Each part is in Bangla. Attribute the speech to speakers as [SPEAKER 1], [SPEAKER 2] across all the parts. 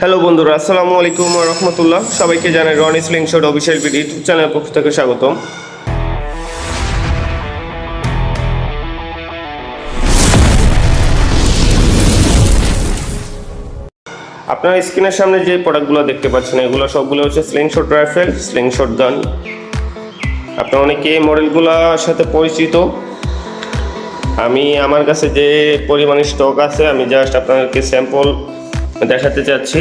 [SPEAKER 1] হ্যালো বন্ধুরা, আসসালামু আলাইকুম রহমতুল্লাহ। সবাইকে জানাই Roni slingshot official video YouTube চ্যানেলের পক্ষ থেকে স্বাগতম। আপনারা স্ক্রিনের সামনে যে প্রোডাক্টগুলো দেখতে পাচ্ছেন, এগুলো সবগুলো হচ্ছে sling shot rifle, sling shot gun. আপনারা অনেকে এই মডেলগুলোর সাথে পরিচিত। আমি, আমার কাছে যে পরিমাণে স্টক আছে, আমি জাস্ট আপনাদেরকে স্যাম্পল দেখাতে চাচ্ছি।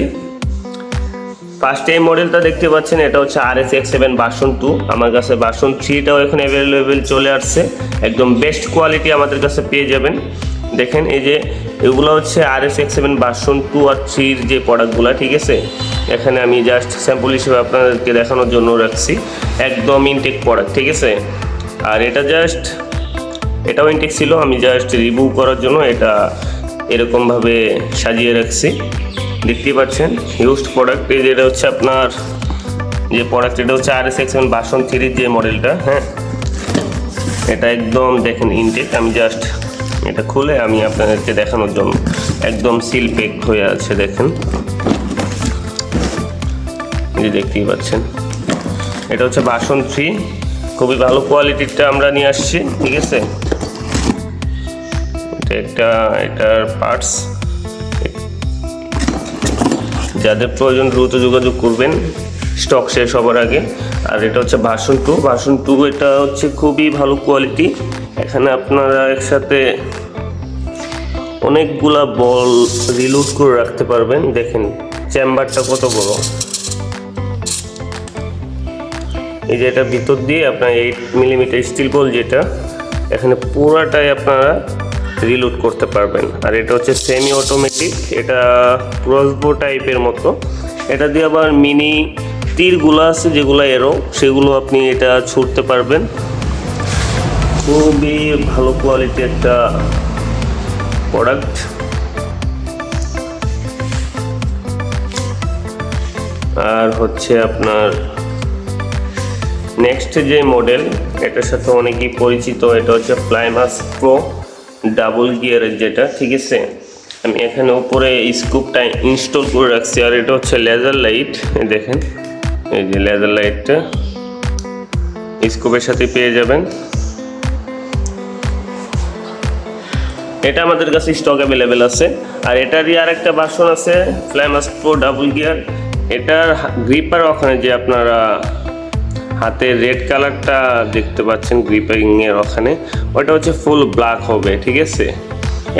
[SPEAKER 1] ফার্স্ট এই মডেলটা দেখতে পাচ্ছেন, এটা হচ্ছে R S X seven version two আমার কাছে বাসন থ্রিটাও এখন অ্যাভেলেবেল চলে আসছে। একদম বেস্ট কোয়ালিটি আমাদের কাছে পেয়ে যাবেন। দেখেন এই যে, এগুলো হচ্ছে R S X seven version two আর থ্রির যে প্রোডাক্টগুলো ঠিক আছে? এখানে আমি জাস্ট স্যাম্পল হিসেবে আপনাদেরকে দেখানোর জন্য রাখছি। একদম ইনটেক প্রোডাক্ট ঠিক আছে? আর এটা জাস্ট এটাও ইনটেক ছিল, আমি জাস্ট রিভিউ করার জন্য এটা এরকমভাবে সাজিয়ে রাখছি। দেখতেই পাচ্ছেন ইউজড প্রোডাক্ট এই যেটা হচ্ছে আপনার যে প্রোডাক্ট এটা হচ্ছে আর এস এক্স বাসন থ্রির যে মডেলটা হ্যাঁ? এটা একদম দেখেন ইনটেক আমি জাস্ট এটা খুলে আমি আপনাদেরকে দেখানোর জন্য একদম সিল পেক হয়ে আছে, দেখেন। যে দেখতেই পাচ্ছেন। এটা হচ্ছে বাসন থ্রি খুবই ভালো কোয়ালিটিরটা আমরা নিয়ে আসছি, ঠিক আছে? এটা একটা এটার পার্টস যাদের প্রয়োজন দ্রুত যোগাযোগ করবেন স্টক শেষ হবার আগে। আর এটা হচ্ছে ভার্সন টু ভার্সন টু এটা হচ্ছে খুবই ভালো কোয়ালিটি এখানে আপনারা একসাথে অনেকগুলা বল রিলোড করে রাখতে পারবেন। দেখেন চেম্বারটা কত বড়। এই যে এটা ভিতর দিয়ে, আপনার এইট মিলিমিটার স্টিল বল যেটা, এখানে পুরাটাই আপনারা রিলোড করতে পারবেন। আর এটা হচ্ছে সেমি অটোমেটিক এটা ক্রসবো টাইপের মতো। এটা দিয়ে আবার মিনি তীরগুলো আছে, যেগুলো এরো সেগুলো আপনি এটা ছুটতে পারবেন। খুবই ভালো কোয়ালিটি একটা প্রোডাক্ট আর হচ্ছে আপনার নেক্সট যে মডেল এটার সাথে অনেকেই পরিচিত, এটা হচ্ছে প্লাইমাস প্রো ডাবল গিয়ারের যেটা, ঠিক আছে? আমি এখানে উপরে স্কুপটা ইনস্টল করে রাখছি, আর এটা হচ্ছে লেজার লাইট দেখেন, এই যে লেজার লাইটটা স্কুপের সাথে পেয়ে যাবেন। এটা আমাদের কাছে স্টক অ্যাভেলেবেল আছে, আর এটারই আর একটা বাসন আছে ফ্ল্যামাস প্রো ডাবল গিয়ার এটার গ্রিপার ওখানে যে আপনারা হাতে রেড কালারটা দেখতে পাচ্ছেন গ্রিপিং এর ওখানে। ওটা হচ্ছে ফুল ব্ল্যাক হবে, ঠিক আছে?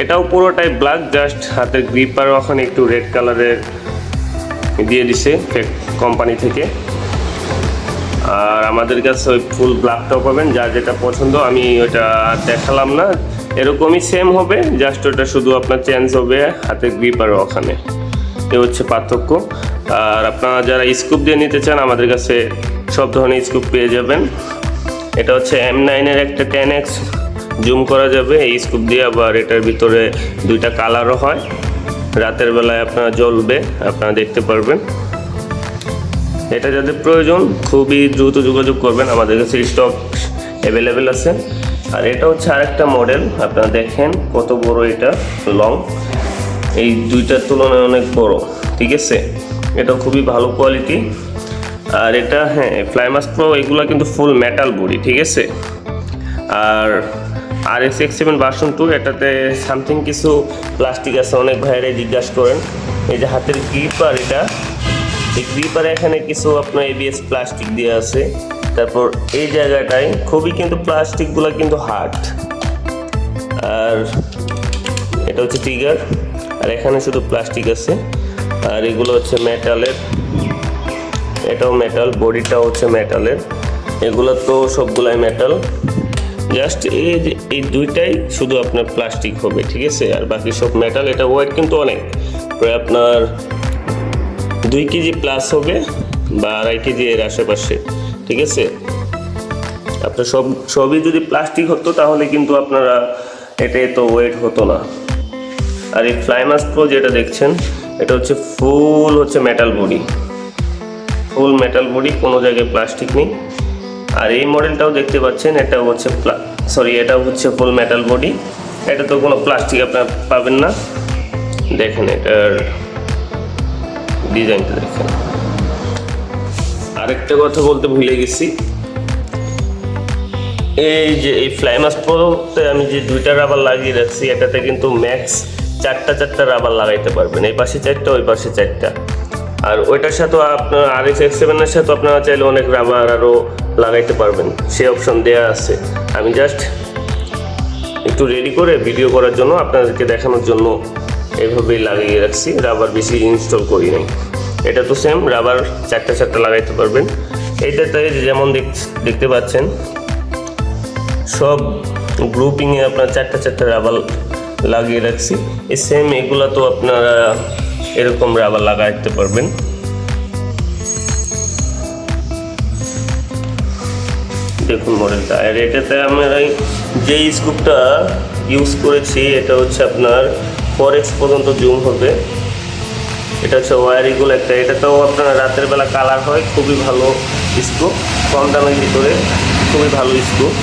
[SPEAKER 1] এটাও পুরোটাই ব্ল্যাক জাস্ট হাতের গ্রিপার ওখানে একটু রেড কালারের দিয়ে দিছে কোম্পানি থেকে। আর আমাদের কাছে ওই ফুল ব্ল্যাকটাও পাবেন, যার যেটা পছন্দ, আমি ওটা দেখালাম না। এরকমই সেম হবে জাস্ট ওটা শুধু আপনার চেঞ্জ হবে হাতের গ্রিপার ওখানে। এ হচ্ছে পার্থক্য। আর আপনারা যারা স্কুপ দিয়ে নিতে চান, আমাদের কাছে সব ধরনের স্কুপ পেয়ে যাবেন। এটা হচ্ছে এম নাইনের একটা টেন এক্স জুম করা যাবে। এই স্কুপ দিয়ে আবার এটার ভিতরে দুইটা কালারও হয়। রাতের বেলায় আপনারা জ্বলবে, আপনারা দেখতে পারবেন। এটা যাদের প্রয়োজন, খুবই দ্রুত যোগাযোগ করবেন। আমাদের কাছে স্টক অ্যাভেলেবেল আছে। আর এটা হচ্ছে আরেকটা মডেল আপনারা দেখেন কত বড় এটা লং এই দুইটার তুলনায় অনেক বড়, ঠিক আছে? এটা খুবই ভালো কোয়ালিটি আর এটা হ্যাঁ ফ্লাইমাস প্রো এগুলো কিন্তু ফুল মেটাল বডি ঠিক আছে? আর R S X seven version two এটাতে সামথিং কিছু প্লাস্টিক আছে, অনেক ভাইয়ারে জিজ্ঞাসা করেন। এই যে হাতের গ্রিপার এটা, এই গ্রিপারে এখানে কিছু আপনার এবিএস প্লাস্টিক দিয়ে আছে। তারপর এই জায়গাটায় খুবই কিন্তু প্লাস্টিকগুলো কিন্তু হার্ড আর এটা হচ্ছে টিগার আর এখানে শুধু প্লাস্টিক আছে। আর এগুলো হচ্ছে মেটালের এটাও মেটাল বডিটাও হচ্ছে মেটালের এগুলো তো সবগুলাই মেটাল জাস্ট এই যে, এই দুইটাই শুধু আপনার প্লাস্টিক হবে, ঠিক আছে? আর বাকি সব মেটাল এটা ওয়েট কিন্তু অনেক। প্রায় আপনার দুই কেজি প্লাস হবে বা আড়াই কেজি এর আশেপাশে, ঠিক আছে? আপনার সব, সবই যদি প্লাস্টিক হতো, তাহলে কিন্তু আপনারা এটা এত ওয়েট হতো না। আর এই ফ্লাইমাস প্রো যেটা দেখছেন, এটা হচ্ছে ফুল হচ্ছে metal body full metal body কোনো জায়গায় প্লাস্টিক নেই। আর এই মডেলটাও দেখতে পাচ্ছেন এটা হচ্ছে সরি এটা হচ্ছে ফুল মেটাল বডি এটা তো কোনো প্লাস্টিক আপনার পাবেন না। দেখেন এটার ডিজাইনটা দেখেন। আরেকটা কথা বলতে ভুলে গেছি। এই যে এই ফ্লাইমাস প্রোতে আমি যে দুইটা রাবার লাগিয়ে রাখছি, এটাতে কিন্তু ম্যাক্স চারটা চারটা রাবার লাগাইতে পারবেন। এই পাশে চারটা, ওই পাশে চারটা। আর ওইটার সাথেও আপনার আর এক্স এক্স সেভেনের সাথে আপনারা চাইলে অনেক রাবার আরও লাগাইতে পারবেন। সে অপশন দেওয়া আছে। আমি জাস্ট একটু রেডি করে ভিডিও করার জন্য আপনাদেরকে দেখানোর জন্য এভাবেই লাগিয়ে রাখছি। রাবার বেশি ইনস্টল করি নাই। এটা তো সেম রাবার চারটা চারটা লাগাইতে পারবেন। এইটাতে যেমন দেখ- দেখতে পাচ্ছেন, সব গ্রুপিংয়ে আপনার চারটা চারটা রাবার লাগিয়ে রাখছি। এই সেম এগুলো তো আপনারা এরকম রাবার লাগাইতে পারবেন। দেখুন মডেলটা আর এটাতে আমরা যে স্কুপটা ইউজ করেছি, এটা হচ্ছে আপনার ফরেক্স পর্যন্ত জুম হবে। এটা হচ্ছে ওয়ারিগুলো একটা। এটাতেও আপনার রাতের বেলা কালার হয়, খুবই ভালো স্কুপ কম দামের ভিতরে খুবই ভালো স্কুপ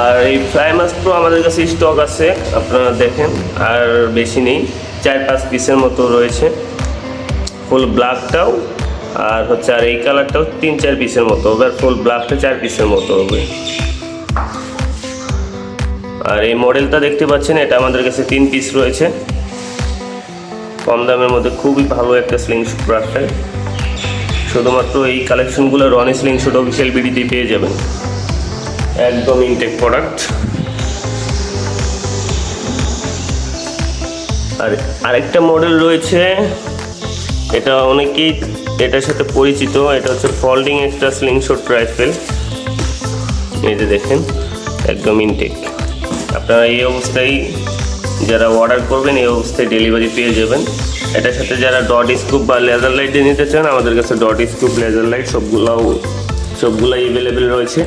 [SPEAKER 1] আর এই ফ্রাই ফ্লাইমাস তো আমাদের কাছে স্টক আছে, আপনারা দেখেন, আর বেশি নেই, চার পাঁচ পিসের মতো রয়েছে। ফুল ব্ল্যাকটাও আর হচ্ছে আর এই কালারটাও তিন চার পিসের মতো হবে আর ফুল ব্ল্যাকটা চার পিসের মতো হবে। আর এই মডেলটা দেখতে পাচ্ছেন, এটা আমাদের কাছে তিন পিস রয়েছে। কম দামের মধ্যে খুবই ভালো একটা স্লিং শুট ব্রাশটাই শুধুমাত্র এই কালেকশনগুলো রনি স্লিং শুট অফিসিয়াল বিডিতেই পেয়ে যাবেন। একদম ইনটেক প্রোডাক্ট আর আরেকটা মডেল রয়েছে, এটা অনেকেই এটার সাথে পরিচিত, এটা হচ্ছে ফল্ডিং একটা স্লিংশট রাইফেল এই যে দেখেন, একদম ইনটেক আপনারা এই অবস্থায় যারা অর্ডার করবেন, এই অবস্থায় ডেলিভারি পেয়ে যাবেন। এটার সাথে যারা ডট স্কুপ বা লেজার লাইট দিয়ে নিতে চান, আমাদের কাছে ডট স্কুপ লেজার লাইট সবগুলাও সবগুলাই অ্যাভেলেবেল রয়েছে।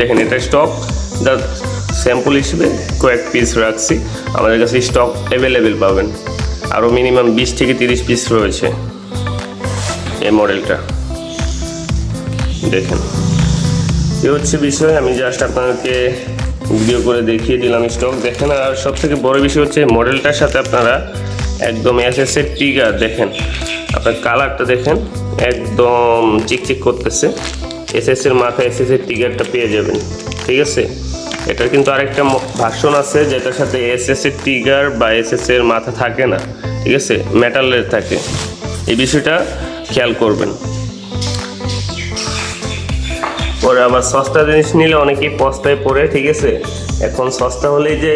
[SPEAKER 1] দেখেন, এটা স্টক যা স্যাম্পল হিসেবে কয়েক পিস রাখছি। আমাদের কাছে স্টক অ্যাভেলেবেল পাবেন। আরও মিনিমাম বিশ থেকে তিরিশ পিস রয়েছে এই মডেলটা দেখেন। এ হচ্ছে বিষয়, আমি জাস্ট আপনাদেরকে ভিডিও করে দেখিয়ে দিলাম স্টক দেখেন, আর সব থেকে বড় বিষয় হচ্ছে মডেলটার সাথে আপনারা একদম এস এর টিগার দেখেন। আপনার কালারটা দেখেন, একদম চিকচিক করতেছে। এস এস এর মাথায় এস এস এর টিগারটা পেয়ে যাবেন, ঠিক আছে? এটার কিন্তু আরেকটা ভার্সন আছে, যেটার সাথে এস এস এর টিগার বা এস এস এর মাথা থাকে না, ঠিক আছে? মেটালের থাকে। এই বিষয়টা খেয়াল করবেন। পরে আবার সস্তা জিনিস নিলে অনেকেই পস্তায় পড়ে, ঠিক আছে? এখন সস্তা হলেই যে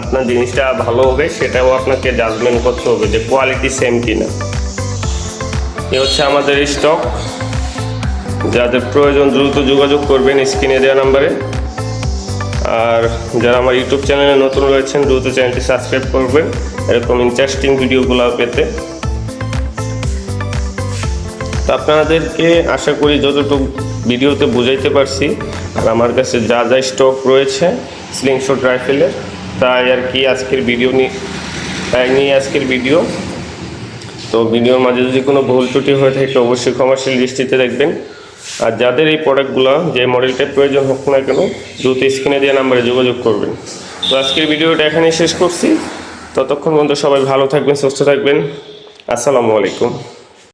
[SPEAKER 1] আপনার জিনিসটা ভালো হবে, সেটাও আপনাকে জাজমেন্ট করতে হবে যে কোয়ালিটি সেম কিনা। এ হচ্ছে আমাদের স্টক যাদের প্রয়োজন দ্রুত যোগাযোগ করবেন স্ক্রিনে দেওয়া নাম্বারে। আর যারা আমার ইউটিউব চ্যানেলে নতুন রয়েছেন, দ্রুত চ্যানেলটি সাবস্ক্রাইব করবেন। এরকম ইন্টারেস্টিং ভিডিওগুলো পেতে। তো আপনাদেরকে আশা করি যতটুকু ভিডিওতে বুঝাইতে পারছি, আর আমার কাছে যা যা স্টক রয়েছে স্লিংশট রাইফেলের তাই আর কি আজকের ভিডিও নিয়ে, তাই নিয়ে আজকের ভিডিও। তো ভিডিওর মাঝে যদি কোনো ভুল ত্রুটি হয়ে থাকে, অবশ্যই ক্ষমাশীল দৃষ্টিতে দেখবেন। আর যাদের এই প্রোডাক্টগুলো যে মডেলটা প্রয়োজন হোক না কেন, দ্রুত স্ক্রিনে দেওয়া নাম্বারে যোগাযোগ করবেন। তো আজকের ভিডিওটা এখানেই শেষ করছি। ততক্ষণ পর্যন্ত সবাই ভালো থাকবেন, সুস্থ থাকবেন। আসসালামু আলাইকুম।